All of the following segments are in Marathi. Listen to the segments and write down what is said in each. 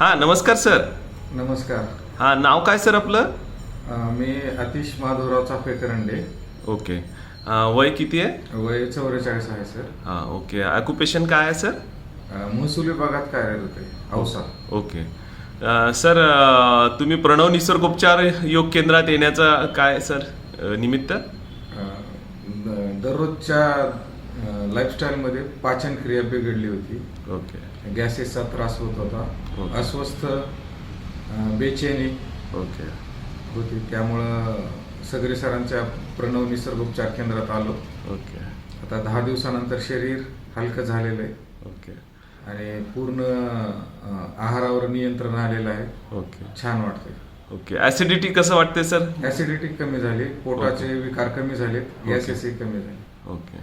हां नमस्कार सर. नमस्कार. हां नाव काय सर आपलं? अ, मी अतिश माधवराव चाफेकरंडे ओके. अं, वय किती आहे? वय चौवेचाळीस आहे सर. हां ओके. ऑक्युपेशन काय आहे सर? अ, महसुली भागात कार्यरत होते Ausa. Okay. Uh, sir uh, तुम्ही प्रणव निसर्गोपचार योग केंद्रात येण्याचा काय सर अं, निमित्त? अ, द- दररोजच्या लाईफस्टाईलमध्ये पाचन क्रिया बिघडली होती. ओके. गॅसेसचा त्रास होत होता. अस्वस्थ बेचैनी ओके. होती. त्यामुळं सगळे सरांच्या प्रणव निसर्गोपचार केंद्रात आलो. ओके. आता दहा दिवसानंतर शरीर हलकं झालेलं आहे. ओके. आणि पूर्ण आहारावर नियंत्रण आलेलं आहे. ओके. छान वाटतंय. ओके. ॲसिडिटी कसं वाटते सर ऍसिडिटी कमी झाली. पोटाचे विकार कमी झाले गॅसेसही कमी झाले. ओके.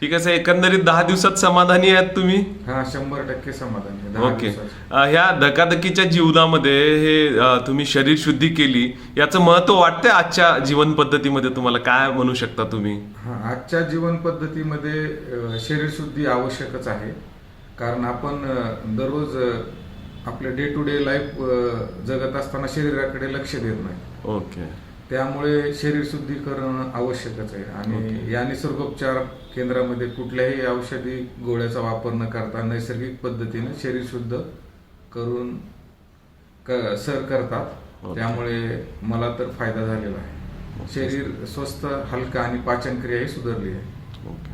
ठीक आहे सर. एकंदरीत दहा दिवसात समाधानी आहेत तुम्ही? हा शंभर टक्के समाधान आहे. दहा ओके. दिवसाचं. अ, ह्या धकाधकीच्या जीवनामध्ये हे अ, तुम्ही शरीर शुद्धी केली याचं महत्त्व वाटतंय आजच्या जीवन पद्धतीमध्ये तुम्हाला? काय म्हणू शकता तुम्ही? हा आजच्या जीवन पद्धतीमध्ये अ, शरीरशुद्धी आवश्यकच आहे. कारण आपण अ, दररोज अ, आपले डे टू डे लाईफ जगत असताना शरीराकडे लक्ष देत नाही. ओके. त्यामुळे शरीर शुद्धी करणं आवश्यकच आहे. आणि या निसर्गोपचार केंद्रामध्ये कुठल्याही औषधी गोळ्याचा वापर न करता नैसर्गिक पद्धतीने शरीर शुद्ध करून क- सर करतात. त्यामुळे मला तर फायदा झालेला आहे. शरीर स्वस्थ हलका आणि पाचन क्रियाही सुधारली आहे. ओके.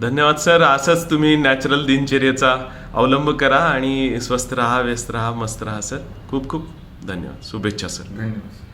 धन्यवाद सर. असंच तुम्ही नॅचरल दिनचर्येचा अवलंब करा आणि स्वस्थ राहा व्यस्त राहा मस्त राहा सर. खूप खूप धन्यवाद. शुभेच्छा सर. धन्यवाद